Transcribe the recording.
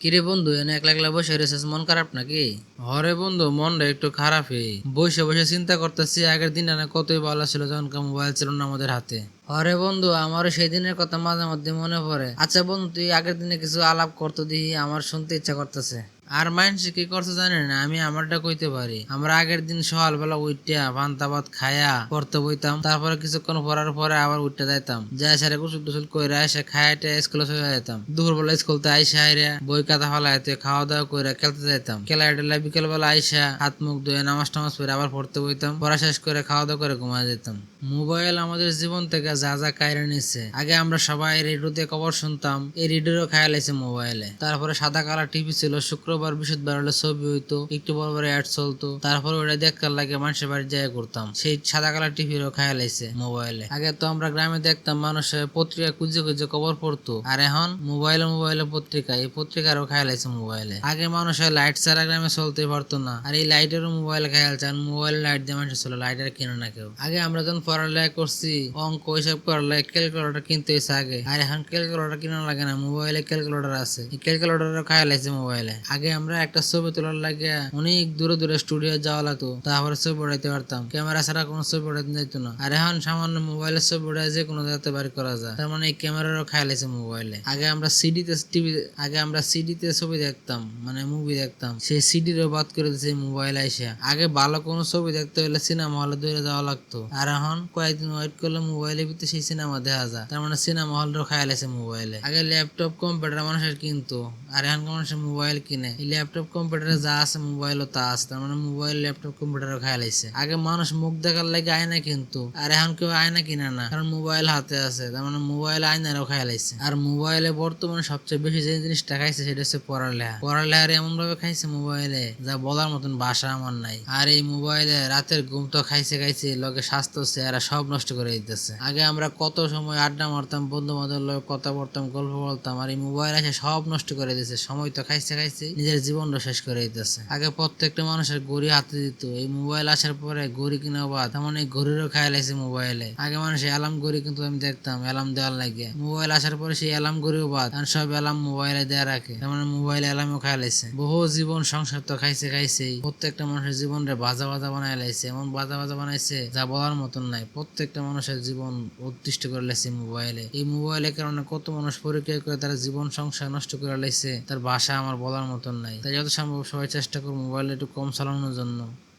কিরে বন্ধু এনে একলা একলা বসে রেসেস মন খারাপ নাকি? হরে বন্ধু মনটা একটু খারাপই। বসে বসে চিন্তা করতেছি আগের দিন না কতই ভালো ছিল যখন মোবাইল ছিল না আমাদের হাতে। হরে বন্ধু, আমারও সেই দিনের কথা মাঝে মধ্যে মনে পড়ে। আচ্ছা বন্ধু, তুই আগের দিনে কিছু আলাপ করতো দিই আমার শুনতে ইচ্ছা করতেছে। আর মাইন্ড কি করতে জানি না আমি আমারটা কইতে পারি। আমরা আগের দিন সকালবেলা উইটা পান্তা ভাত খায়া পড়তে বইতাম। তারপরে কিছুক্ষণ পড়ার পরে আবার উঠতে যাইতাম। যাই সারে গুসুল টুসুল করে এসে খাইতে স্কুলে চলে যেতাম দুপুরবেলা স্কুল থেকে আইসা আইরে, বই কাতা ফেলাইতে খাওয়া দাওয়া করে খেলতে যাইতাম। খেলা বিকেল বেলা আইসা হাত মুখ ধুয়ে নামাজ টামাজ পরে আবার পড়তে বইতাম। পড়া শেষ করে খাওয়া দাওয়া করে ঘুমা যেতাম মোবাইল আমাদের জীবন থেকে যা যা কায়রে নিচ্ছে আগে আমরা সবাই রেডিওতে খবর শুনতাম, এই রেডিওর খায়াল আছে মোবাইলে। তারপরে সাদা কালার টিভি ছিল, শুক্রবার বৃহস্পতিবার হলে ছবি হইতো, একটু বড় বড় অ্যাড চলতো। তারপরে ওটা দেখার লাগে, মানুষের বাড়ি যায় করতাম সেই সাদা কালার টিভিরও খায়াল আছে মোবাইলে। আগে তো আমরা গ্রামে দেখতাম, মানুষের পত্রিকা খুঁজে খুঁজে খবর পড়তো। আর এখন মোবাইলে মোবাইলে পত্রিকা, এই পত্রিকারও খেয়াল আছে মোবাইলে। আগে মানুষের লাইট ছাড়া গ্রামে চলতে পারতো না। আর এই লাইটেরও মোবাইল খেয়াল চান মোবাইল লাইট দিয়ে মানুষ ছিল লাইটার কেন না কেউ। আগে আমরা যখন পড়ালেখা করছি, অঙ্ক হিসাব করলে ক্যালকুলেটর কিনতে হয়েছে আগে। আর এখন ক্যালকুলেটর কিনা লাগে না, মোবাইলে ক্যালকুলেটর আছে। এই ক্যালকুলেটরও খেয়াল আছে মোবাইলে। আগে আমরা একটা ছবি তোলার লাগে অনেক দূরে দূরে স্টুডিও যাওয়া লাগতো, তারপরে ছবি উঠাইতে পারতাম। ক্যামেরা ছাড়া কোনো ছবি উঠাইতে যাইতো না। আর এখন সামান্য মোবাইলের ছবি উঠাই যে কোনো জায়গাতে বাড়ি করা যায়। তার মানে এই ক্যামেরারও খেয়াল আছে মোবাইলে। আগে আমরা সিডিতে টিভি, আগে আমরা সিডিতে ছবি দেখতাম মানে মুভি দেখতাম। সেই সিডিরও বাদ করে দিয়েছে মোবাইল আইসা। আগে ভালো কোনো ছবি দেখতে হলে সিনেমা হলে দূরে যাওয়া লাগতো। আর এখন কয়েকদিন ওয়েট করলে মোবাইলের ভিতরে সেই সিনেমা দেখা যায়। তার মানে সিনেমা হলেরও খেয়াল আছে মোবাইলে আগে ল্যাপটপ কম্পিউটার মানুষের কিনতো, আর এখন মানুষের মোবাইল কিনে। এই ল্যাপটপ কম্পিউটারে যা আছে মোবাইলও তা আছে। তার মানে মোবাইল ল্যাপটপ কম্পিউটারও খেয়াল আছে আগে মানুষ মুখ দেখার লাগে আয়না কিন্তু, আর এখন কেউ আয়না কিনে না। কারণ মোবাইল হাতে আছে। তার মানে মোবাইল আয়নারও খেয়াল আছে আর মোবাইলে বর্তমানে সবচেয়ে বেশি যে জিনিসটা খাইছে সেটা হচ্ছে পড়ালেখা। পড়ালেখার এমন ভাবে খাইছে মোবাইলে যা বলার মতন ভাষা আমার নাই। আর এই মোবাইলে রাতের ঘুম তো খাইছে খাইছে লগে স্বাস্থ্য, চেহারা সব নষ্ট করে দিতেছে। আগে আমরা কত সময় আড্ডা মারতাম, বন্ধু বান্ধব লোক কথা বলতাম, গল্প বলতাম, আর এই মোবাইল এসে সব নষ্ট করে দিতেছে সময় তো খাইছে খাইছে, নিজের জীবনটা শেষ করে দিতেছে। আগে প্রত্যেকটা মানুষের গড়ি হাতে দিত। এই মোবাইল আসার পরে গড়ি কিনা বাদ তেমন এই গড়িরও খেয়াল আছে মোবাইলে আগে মানুষ অ্যালার্ম গড়ি কিন্তু আমি দেখতাম অ্যালার্ম দেওয়ার লাগে। মোবাইল আসার পরে সেই অ্যালার্ম গড়িও বাদ, কারণ সব অ্যালার্ম মোবাইলে দেওয়া রাখে। তেমন মোবাইল অ্যালার্মও খেয়াল আছে। বহু জীবন সংসার তো খাইছে খাইছে প্রত্যেকটা মানুষের জীবন রে বাজা বাজা বানাই লাইছে। এমন বাজা বাজা বানাইছে যা বলার মতন নাই। প্রত্যেকটা মানুষের জীবন উৎকৃষ্ট করে লাইছে মোবাইলে। এই মোবাইলের কারণে কত মানুষ পরীক্ষা করে তারা জীবন সংসার নষ্ট করে লাইছে, তার ভাষা আমার বলার মতন নাই। তাই যত সম্ভব সবাই চেষ্টা করব মোবাইল একটু কম চালানোর জন্য।